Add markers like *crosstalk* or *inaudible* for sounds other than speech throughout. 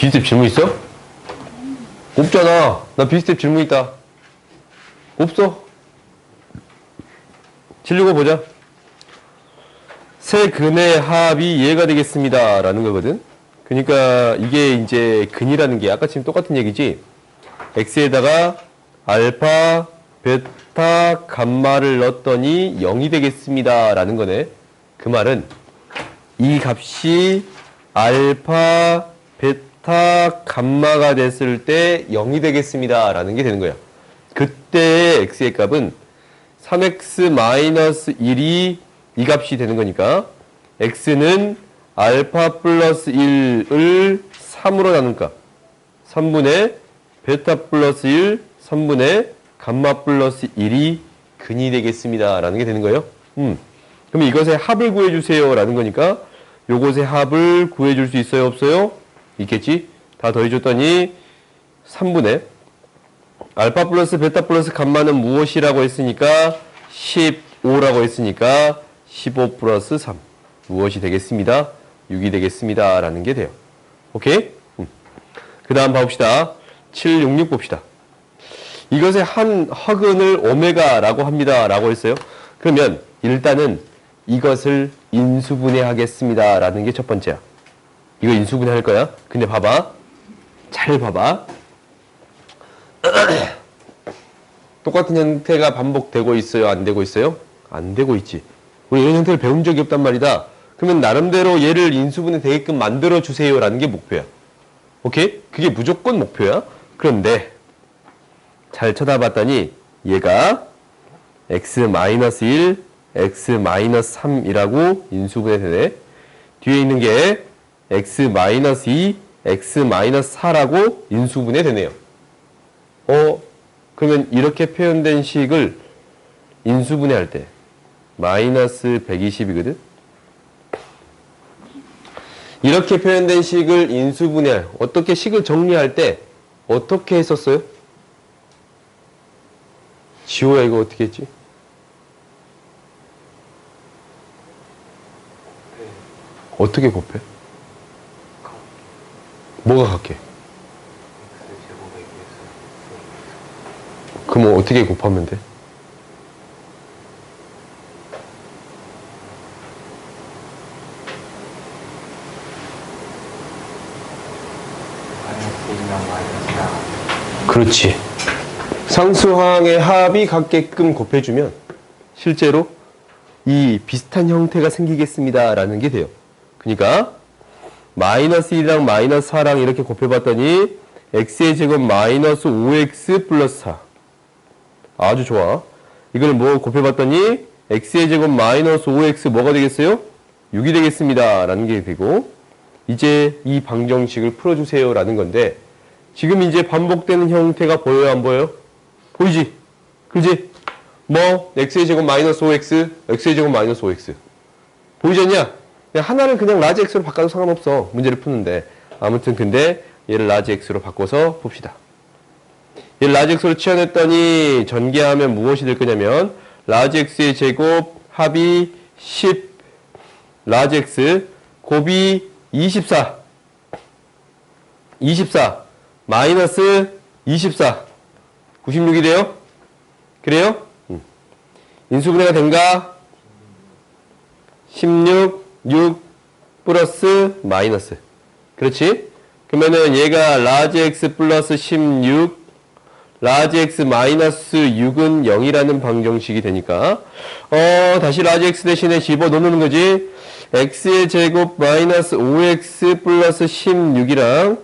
비스텝 질문 있어? 없잖아. 나 비스텝 질문 있다. 없어. 765 보자. 세 근의 합이 얘가 되겠습니다. 라는 거거든. 그러니까 이게 이제 근이라는 게 아까 지금 똑같은 얘기지. x에다가 알파, 베타, 감마를 넣었더니 0이 되겠습니다. 라는 거네. 그 말은 이 값이 알파, 베타, 감마가 됐을 때 0이 되겠습니다. 라는 게 되는 거야. 그때의 x의 값은 3x-1이 이 값이 되는 거니까 x는 알파 플러스 1을 3으로 나눈 값 3분의 베타 플러스 1, 3분의 감마 플러스 1이 근이 되겠습니다. 라는 게 되는 거예요. 음. 그럼 이것의 합을 구해주세요. 라는 거니까 요것의 합을 구해줄 수 있어요? 없어요? 있겠지? 다 더해줬더니 3분의 알파 플러스 베타 플러스 감마는 무엇이라고 했으니까 15라고 했으니까 15 플러스 3 무엇이 되겠습니다? 6이 되겠습니다. 라는 게 돼요. 오케이? 음. 그 다음 봐봅시다. 766 봅시다. 이것의 한 허근을 오메가라고 합니다. 라고 했어요. 그러면 일단은 이것을 인수분해 하겠습니다. 라는 게 첫 번째야. 이거 인수분해 할 거야. 근데 봐봐. 잘 봐봐. *clears throat* 똑같은 형태가 반복되고 있어요? 안 되고 있어요? 안 되고 있지. 우리 이런 형태를 배운 적이 없단 말이다. 그러면 나름대로 얘를 인수분해 되게끔 만들어 주세요 라는 게 목표야. 오케이? 그게 무조건 목표야. 그런데 잘 쳐다봤더니 얘가 x-1, x-3이라고 인수분해 되네. 뒤에 있는 게 x-2, x-4라고 인수분해 되네요. 어, 그러면 이렇게 표현된 식을 인수분해할 때 마이너스 120이거든? 이렇게 표현된 식을 인수분해할 어떻게 식을 정리할 때 어떻게 했었어요? 지호야 이거 어떻게 했지? 어떻게 곱해? 뭐가 같게? 그럼 어떻게 곱하면 돼? 그렇지. 상수항의 합이 같게끔 곱해주면 실제로 이 비슷한 형태가 생기겠습니다. 라는 게 돼요. 그러니까 마이너스 1이랑 마이너스 4랑 이렇게 곱해봤더니 x의 제곱 마이너스 5x 플러스 4 아주 좋아. 이걸 뭐 곱해봤더니 x의 제곱 마이너스 5x 뭐가 되겠어요? 6이 되겠습니다. 라는 게 되고 이제 이 방정식을 풀어주세요. 라는 건데 지금 이제 반복되는 형태가 보여요? 안 보여요? 보이지? 그지? 뭐 x의 제곱 마이너스 5x, x의 제곱 마이너스 5x 보이지 않냐? 하나를 그냥 라지 x로 바꿔도 상관없어. 문제를 푸는데 아무튼 근데 얘를 라지 x로 바꿔서 봅시다. 얘를 라지 x로 치환했더니 전개하면 무엇이 될 거냐면 라지 x의 제곱 합이 10 라지 x 곱이 24 24 마이너스 24 96이 돼요? 그래요? 음. 인수분해가 된가? 16 6 플러스 마이너스. 그렇지? 그러면은 얘가 라지 x 플러스 16 라지 x 마이너스 6은 0이라는 방정식이 되니까. 어 다시 라지 x 대신에 집어넣는 거지. X의 제곱 마이너스 5x 플러스 16이랑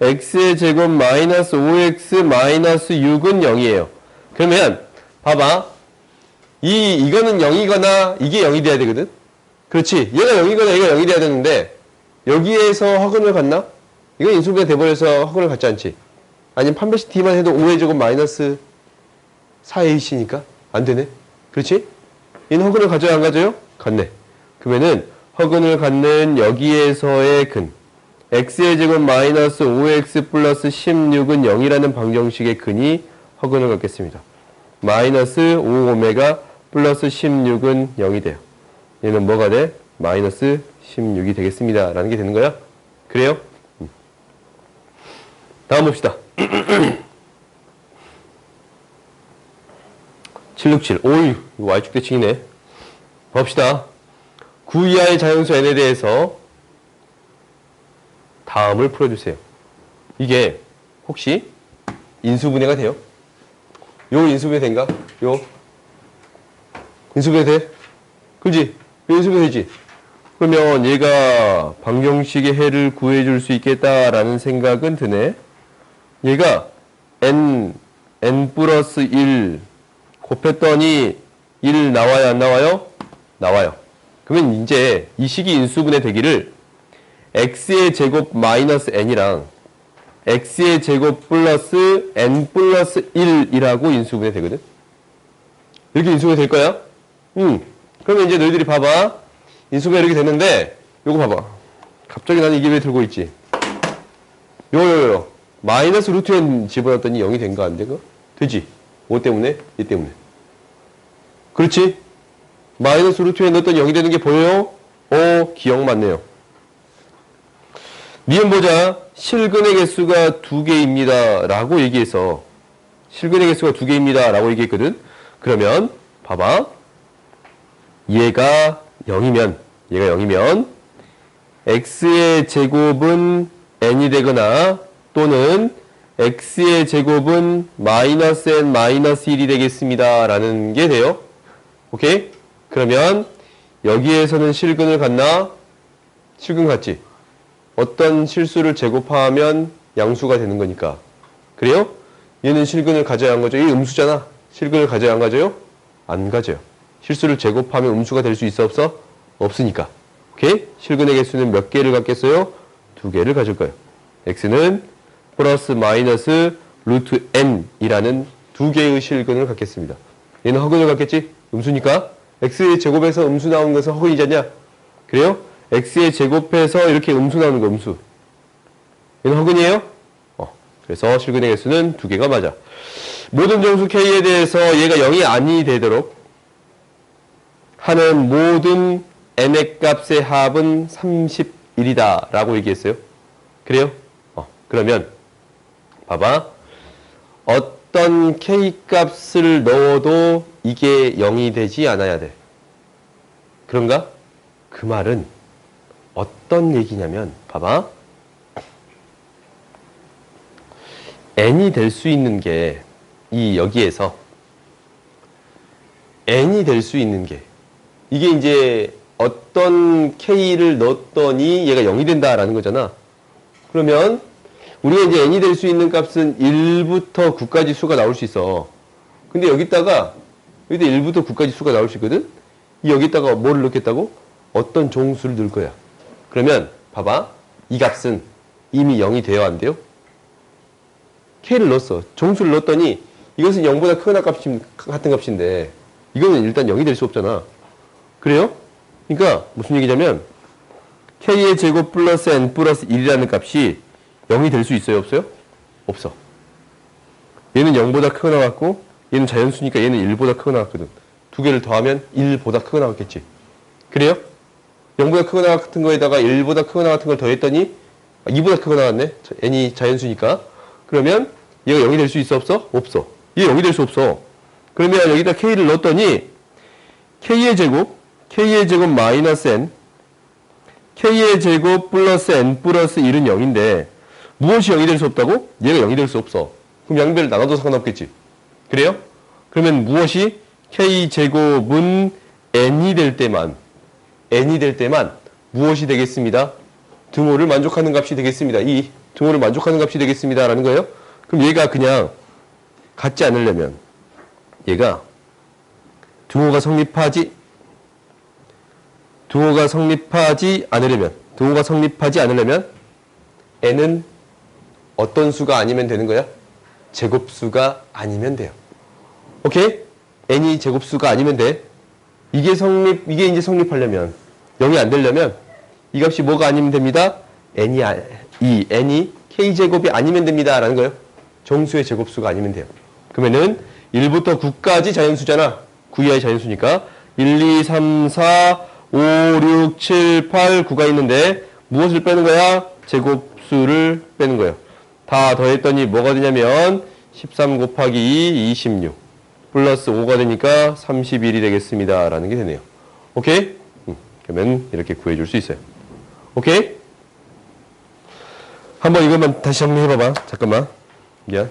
x의 제곱 마이너스 5x 마이너스 6은 0이에요. 그러면 봐봐. 이 이거는 0이거나 이게 0이 돼야 되거든 그렇지 얘가 0이거나 얘가 0이 돼야 되는데 여기에서 허근을 갖나? 이건 인수분해 돼버려서 허근을 갖지 않지 아니면 판별식 D만 해도 5의 제곱 마이너스 4H니까 안 되네. 그렇지? 얘는 허근을 가져야 안 가져요? 갖네. 그러면은 허근을 갖는 여기에서의 근 x의 제곱 마이너스 5x 플러스 16은 0이라는 방정식의 근이 허근을 갖겠습니다. 마이너스 5 오메가 플러스 16은 0이 돼요. 얘는 뭐가 돼? 마이너스 16이 되겠습니다. 라는 게 되는 거야? 그래요? 다음 봅시다. *clears throat* 767. 오이, 이거 Y축 대칭이네. 봅시다. 9 이하의 자연수 n에 대해서 다음을 풀어주세요. 이게 혹시 인수분해가 돼요? 요 인수분해 된가? 요 인수분해 돼? 그지? 되지? 그러면 얘가 방정식의 해를 구해줄 수 있겠다라는 생각은 드네. 얘가 n n 플러스 1 곱했더니 1 나와요 안 나와요? 나와요. 그러면 이제 이 식이 인수분해 되기를 x의 제곱 마이너스 n이랑 x의 제곱 플러스 n 플러스 1이라고 인수분해 되거든. 이렇게 인수분해 될 거야? 응. 그러면 이제 너희들이 봐봐. 인수분해 이렇게 됐는데 요거 봐봐. 갑자기 나는 이게 왜 들고 있지? 요요요. 마이너스 루트 n 집어넣었더니 0이 된 거안 돼? 그 되지? 뭐 때문에? 이 때문에. 그렇지? 마이너스 루트 n 넣었더니 0이 되는 게 보여요? 어, 기억 맞네요. 니은 보자. 실근의 개수가 두 개입니다. 라고 얘기해서 실근의 개수가 두 개입니다. 라고 얘기했거든. 그러면 봐봐. 얘가 0이면 얘가 0이면 x의 제곱은 n이 되거나 또는 x의 제곱은 마이너스 n 마이너스 1이 되겠습니다. 라는 게 돼요. 오케이? 그러면 여기에서는 실근을 갖나? 실근 같지? 어떤 실수를 제곱하면 양수가 되는 거니까. 그래요? 얘는 실근을 가져야 한 거죠. 이 음수잖아. 실근을 가져야 안 가져요? 안 가져요. 실수를 제곱하면 음수가 될 수 있어 없어? 없으니까. 오케이? 실근의 개수는 몇 개를 갖겠어요? 두 개를 가질 거예요. x는 플러스 마이너스 루트 n이라는 두 개의 실근을 갖겠습니다. 얘는 허근을 갖겠지? 음수니까. x의 제곱에서 음수 나오는 것은 허근이지 않냐? 그래요? x의 제곱해서 이렇게 음수 나오는 거 음수. 얘는 허근이에요? 어. 그래서 실근의 개수는 두 개가 맞아. 모든 정수 k에 대해서 얘가 0이 아니 되도록 하는 모든 n의 값의 합은 31이다 라고 얘기했어요. 그래요? 어. 그러면 봐봐. 어떤 k 값을 넣어도 이게 0이 되지 않아야 돼. 그런가? 그 말은 어떤 얘기냐면 봐봐. n이 될 수 있는 게 이 여기에서 n이 될 수 있는 게 이게 이제 어떤 k를 넣었더니 얘가 0이 된다라는 거잖아. 그러면 우리가 이제 n이 될 수 있는 값은 1부터 9까지 수가 나올 수 있어. 근데 여기다가 여기다 1부터 9까지 수가 나올 수 있거든. 여기다가 뭐를 넣겠다고? 어떤 종수를 넣을 거야. 그러면 봐봐. 이 값은 이미 0이 되어 안 돼요? k를 넣었어. 종수를 넣었더니 이것은 0보다 큰 값이 같은 값인데 이거는 일단 0이 될 수 없잖아. 그래요? 그러니까 무슨 얘기냐면 k의 제곱 플러스 n 플러스 1이라는 값이 0이 될 수 있어요? 없어요? 없어. 얘는 0보다 크거 나왔고 얘는 자연수니까 얘는 1보다 크거 나왔거든. 두 개를 더하면 1보다 크거 나왔겠지. 그래요? 0보다 크거 나 같은 거에다가 1보다 크거 나 같은 걸 더했더니 2보다 크거 나왔네. n이 자연수니까. 그러면 얘가 0이 될 수 있어 없어? 없어. 얘 0이 될 수 없어. 그러면 여기다 k를 넣었더니 k의 제곱, k의 제곱 마이너스 n, k의 제곱 플러스 n 플러스 1은 0인데 무엇이 0이 될 수 없다고? 얘가 0이 될 수 없어. 그럼 양배를 나눠도 상관없겠지. 그래요? 그러면 무엇이 k 제곱은 n이 될 때만 n이 될 때만 무엇이 되겠습니다? 등호를 만족하는 값이 되겠습니다. 이 등호를 만족하는 값이 되겠습니다. 라는 거예요. 그럼 얘가 그냥 같지 않으려면 얘가 등호가 성립하지 등호가 성립하지 않으려면 등호가 성립하지 않으려면 n은 어떤 수가 아니면 되는 거야? 제곱수가 아니면 돼요. 오케이? n이 제곱수가 아니면 돼. 이게 성립 이게 이제 성립하려면 0이 안 되려면 이 값이 뭐가 아니면 됩니다. n이 아, 이 n이 k 제곱이 아니면 됩니다라는 거예요. 정수의 제곱수가 아니면 돼요. 그러면은 1부터 9까지 자연수잖아. 9 이하의 자연수니까 1, 2, 3, 4, 5, 6, 7, 8, 9가 있는데 무엇을 빼는 거야? 제곱수를 빼는 거예요. 다 더했더니 뭐가 되냐면 13 곱하기 2, 26 플러스 5가 되니까 31이 되겠습니다. 라는 게 되네요. 오케이? 음, 그러면 이렇게 구해줄 수 있어요. 오케이? 한번 이것만 다시 한번 해봐봐. 잠깐만. 미안.